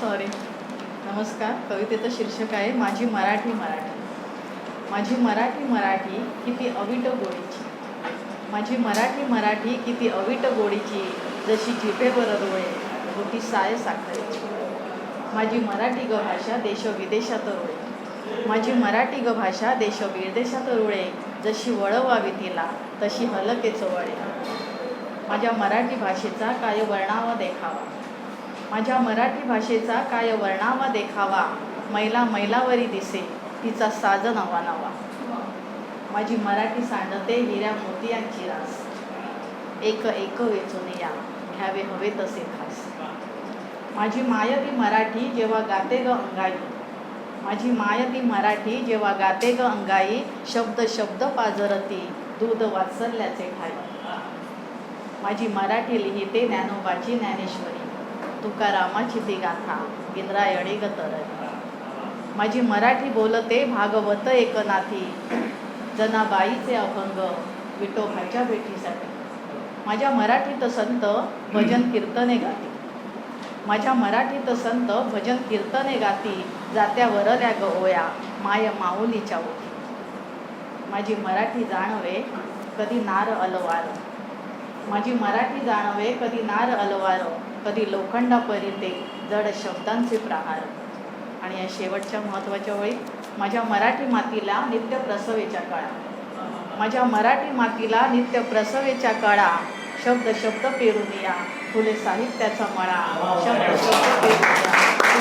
Sorry नमस्कार. कवितेचं शीर्षक आहे माझी मराठी मराठी. माझी मराठी मराठी किती अविट गोडीची. माझी मराठी मराठी किती अविट गोडीची जशी जिभेवर रोळे होती साय साखरेची. माझी मराठी ग भाषा देश विदेशात रुळे. माझी मराठी ग भाषा देश विदेशात रुळे जशी वळवावी तिला तशी हलकेच वळे माझ्या मराठी भाषेचा काय वर्णावा देखावा? माझ्या मराठी भाषेचा काय वर्णावा देखावा मैला मैलावरी दिसे तिचा साज नवा नवा. माझी मराठी सांडते हिऱ्या मोतियांची रास. एक एक वेचून या घ्यावे हवे तसे खास. माझी मायती मराठी जेव्हा गाते ग अंगाई. माझी मायती मराठी जेव्हा गाते ग अंगाई शब्द शब्द पाजरती दूध वात्सल्याचे ठाई. माझी मराठी लिहिते ज्ञानोबाची ज्ञानेश्वरी. तुकारामाची ती गाथा इंद्रायणी गतरली माझी मराठी बोलते भागवत एकनाथी जनाबाईचे अभंग विठोबाच्या भेटीसाठी. माझ्या मराठीत संत भजन कीर्तने गाती. माझ्या मराठीत संत भजन कीर्तने गाती जात्या वरल्या ग ओया माय माऊलीच्या ओठी माझी मराठी जाणवे कधी नार अलवार. माझी मराठी जाणवे कधी नार अलवार कधी लोखंडा परिते जड शब्दांचे प्रहार. आणि या शेवटच्या महत्त्वाच्या वेळी माझ्या मराठी मातीला नित्य प्रसवेच्या काळा. माझ्या मराठी मातीला नित्य प्रसवेच्या काळा. शब्द शब्द पेरून या फुले साहित्याचा मळा. शब्द शब्द पेरून या